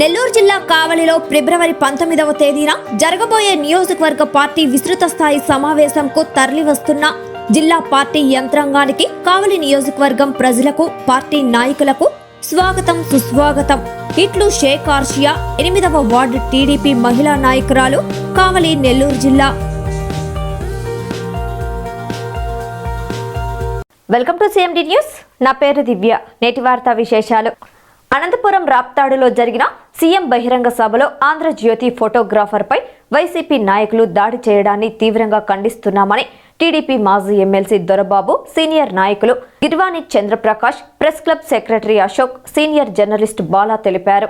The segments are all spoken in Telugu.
నెల్లూరు జిల్లా కావలిలో ఫిబ్రవరి పంతొమ్మిదవ తేదీన జరగబోయే నియోజకవర్గ పార్టీ విస్తృత స్థాయి సమావేశంకు తరలివస్తున్న జిల్లా పార్టీ యంత్రాంగానికి కావలి నియోజకవర్గం ప్రజలకు పార్టీ నాయకులకు స్వాగతం సుస్వాగతం. ఇట్లు షేక్ ఆర్షియా ఎనిమిదవ వార్డు టీడీపీ మహిళా నాయకురాలు కావలి నెల్లూరు జిల్లా. Welcome to CMD news. నా పేరు దివ్య. నేటి వార్తా విశేషాలు. అనంతపురం రాప్తాడులో జరిగిన సీఎం బహిరంగ సభలో ఆంధ్రజ్యోతి ఫోటోగ్రాఫర్పై వైసీపీ నాయకులు దాడి చేయడాన్ని తీవ్రంగా ఖండిస్తున్నామని టీడీపీ మాజీ ఎమ్మెల్సీ దొరబాబు సీనియర్ నాయకులు Girvani Chandraprakash press club secretary Ashok senior journalist Bala తెలిపారు.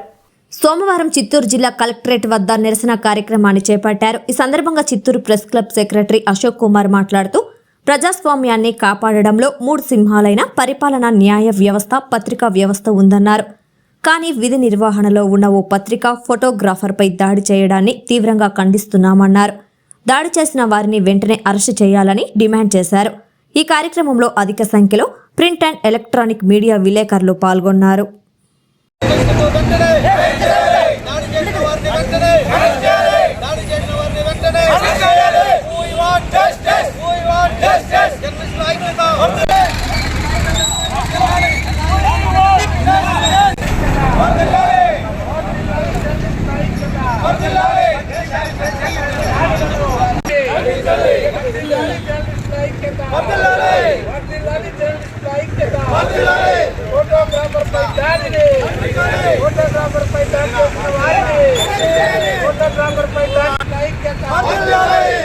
సోమవారం చిత్తూరు జిల్లా కలెక్టరేట్ వద్ద నిరసన కార్యక్రమాన్ని చేపట్టారు. ఈ సందర్భంగా Chittoor press club secretary Ashok Kumar మాట్లాడుతూ ప్రజాస్వామ్యాన్ని కాపాడడంలో మూడు సింహాలైన పరిపాలన న్యాయ వ్యవస్థ పత్రికా వ్యవస్థ ఉందన్నారు. కానీ విధి నిర్వహణలో ఉన్న ఓ పత్రిక ఫోటోగ్రాఫర్పై దాడి చేయడాన్ని తీవ్రంగా ఖండిస్తున్నామన్నారు. దాడి చేసిన వారిని వెంటనే అరెస్టు చేయాలని డిమాండ్ చేశారు. ఈ కార్యక్రమంలో అధిక సంఖ్యలో ప్రింట్ అండ్ ఎలక్ట్రానిక్ మీడియా విలేకరులు పాల్గొన్నారు దాడి చేసిన వారిని వెంటనే దాడి చేసిన వారిని వెంటనే We want justice. We want justice. జర్నలిస్టుల ఐక్యత. ఫోటోగ్రాఫర్ పై దాడిని ఫోటోగ్రాఫర్ పై దాడి చేసిన వారిని ఫోటోగ్రాఫర్ పై దాడి ఐక్యత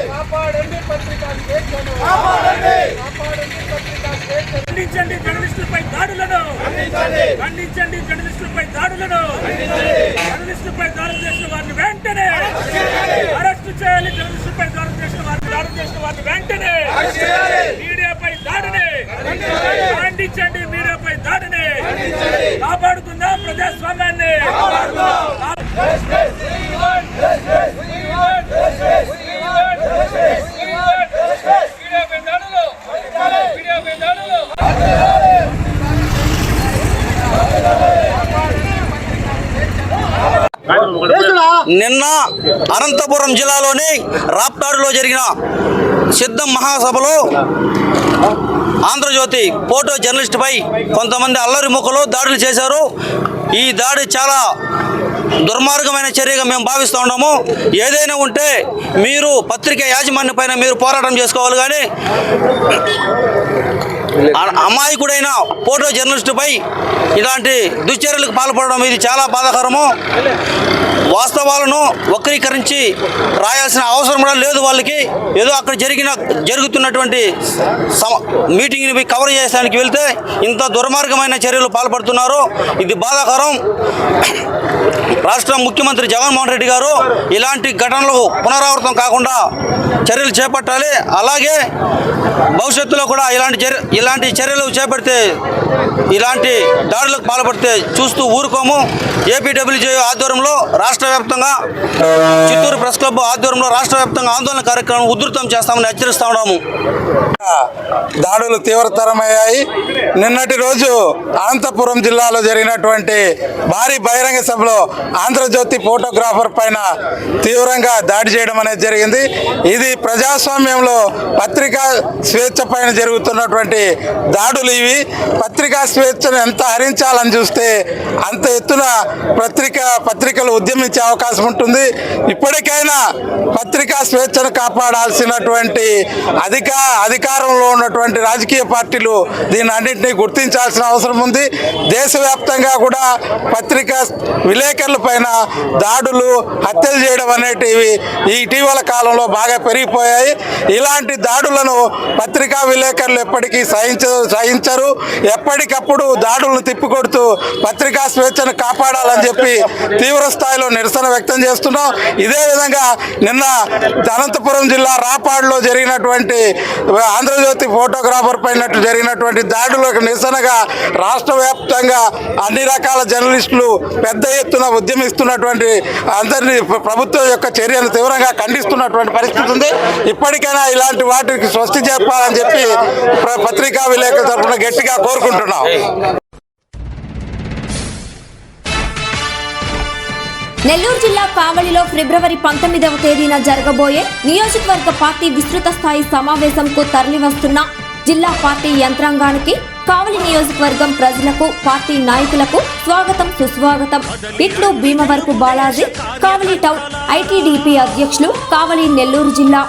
కాపాడండి పత్రికా ఖండించండి జర్నలిస్టులపై దాడులను. ఖండించండి జర్నలిస్టులపై దాడులను జర్నలిస్టులపై దాడులు చేసిన వారిని వెంటనే అరెస్ట్ చేయాలి జర్నలిస్టులపై దాడులు చేసిన వారిని దాడులు చేసిన వారిని వెంటనే మీడియాపై దాడిని ఖండించండి మీడియాపై దాడిని. కాపాడుతుందా ప్రజాస్వామ్యాన్ని. నిన్న అనంతపురం జిల్లాలోని రాప్తాడులో జరిగిన సిద్ధం మహాసభలో ఆంధ్రజ్యోతి ఫోటో జర్నలిస్ట్పై కొంతమంది అల్లరి ముక్కలు దాడులు చేశారు. ఈ దాడి చాలా దుర్మార్గమైన చర్యగా మేము భావిస్తూ ఉన్నాము. ఏదైనా ఉంటే మీరు పత్రిక యాజమాన్యం పైన మీరు పోరాటం చేసుకోవాలి కానీ అమాయకుడైన ఫోటో జర్నలిస్టుపై ఇలాంటి దుశ్చర్యలకు పాల్పడడం ఇది చాలా బాధాకరము. వాస్తవాలను వక్రీకరించి రాయాల్సిన అవసరం కూడా లేదు వాళ్ళకి. ఏదో అక్కడ జరిగిన జరుగుతున్నటువంటి సమ మీటింగ్ని కవర్ చేయడానికి వెళ్తే ఇంత దుర్మార్గమైన చర్యలు పాల్పడుతున్నారు. ఇది బాధాకరం. రాష్ట్ర ముఖ్యమంత్రి జగన్మోహన్ రెడ్డి గారు ఇలాంటి ఘటనలు పునరావృతం కాకుండా చర్యలు చేపట్టాలి. అలాగే భవిష్యత్తులో కూడా ఇలాంటి చర్య ఇలాంటి చర్యలు చేపడితే ఇలాంటి దాడులకు పాల్పడితే చూస్తూ ఊరుకోము. ఏపీడబ్ల్యూజే ఆధ్వర్యంలో రాష్ట్ర వ్యాప్తంగా చిత్తూరు ప్రెస్ క్లబ్ ఆధ్వర్యంలో రాష్ట్ర వ్యాప్తంగా ఆందోళన కార్యక్రమం ఉధృతం చేస్తామని హెచ్చరిస్తా ఉన్నాము. దాడులు తీవ్రతరమయ్యాయి. నిన్నటి రోజు అనంతపురం జిల్లాలో జరిగినటువంటి భారీ బహిరంగ సభలో ఆంధ్రజ్యోతి ఫోటోగ్రాఫర్ పైన తీవ్రంగా దాడి చేయడం అనేది జరిగింది. ఇది ప్రజాస్వామ్యంలో పత్రికా స్వేచ్ఛ పైన జరుగుతున్నటువంటి దాడులు ఇవి. పత్రికా స్వేచ్ఛను ఎంత హరించాలని చూస్తే అంత ఎత్తున పత్రిక పత్రికలు ఉద్యమించే అవకాశం ఉంటుంది. ఇప్పటికైనా పత్రికా స్వేచ్ఛను కాపాడాల్సినటువంటి అధిక అధికారంలో ఉన్నటువంటి రాజకీయ పార్టీలు దీని అన్నింటినీ గుర్తించాల్సిన అవసరం ఉంది. దేశవ్యాప్తంగా కూడా పత్రికా విలేకరుల పైన దాడులు హత్యలు చేయడం అనేటివి ఇటీవల కాలంలో బాగా పెరిగిపోయాయి. ఇలాంటి దాడులను పత్రికా విలేకరులు ఎప్పటికీ సహించ సహించరు. ఎప్పటికప్పుడు దాడులను తిప్పికొడుతూ పత్రికా స్వేచ్ఛను కాపాడాలని చెప్పి తీవ్ర స్థాయిలో నిరసన వ్యక్తం చేస్తున్నాం. ఇదే విధంగా నిన్న అనంతపురం జిల్లా రాపాడులో జరిగినటువంటి ఆంధ్రజ్యోతి ఫోటోగ్రాఫర్ పైన జరిగినటువంటి దాడులకు నిరసనగా రాష్ట్ర వ్యాప్తంగా అన్ని రకాల జర్నలిస్టులు పెద్ద ఎత్తున ఉద్యమిస్తున్నటువంటి అందరినీ ప్రభుత్వం యొక్క చర్యను తీవ్రంగా ఖండిస్తున్నటువంటి పరిస్థితి ఉంది. ఇప్పటికైనా ఇలాంటి వాటికి స్వస్తి చెప్పాలని చెప్పి పత్రిక పత్రికా విలేకరుల తరఫున గట్టిగా కోరుకుంటున్నాం. నెల్లూరు జిల్లా కావలిలో ఫిబ్రవరి పంతొమ్మిదవ తేదీన జరగబోయే నియోజకవర్గ పార్టీ విస్తృత స్థాయి సమావేశంకు తరలివస్తున్న జిల్లా పార్టీ యంత్రాంగానికి కావలి నియోజకవర్గం ప్రజలకు పార్టీ నాయకులకు స్వాగతం సుస్వాగతం. ఇట్లు భీమవరపు బాలాజీ కావలి టౌన్ ఐటీడీపీ అధ్యక్షులు కావలి నెల్లూరు జిల్లా.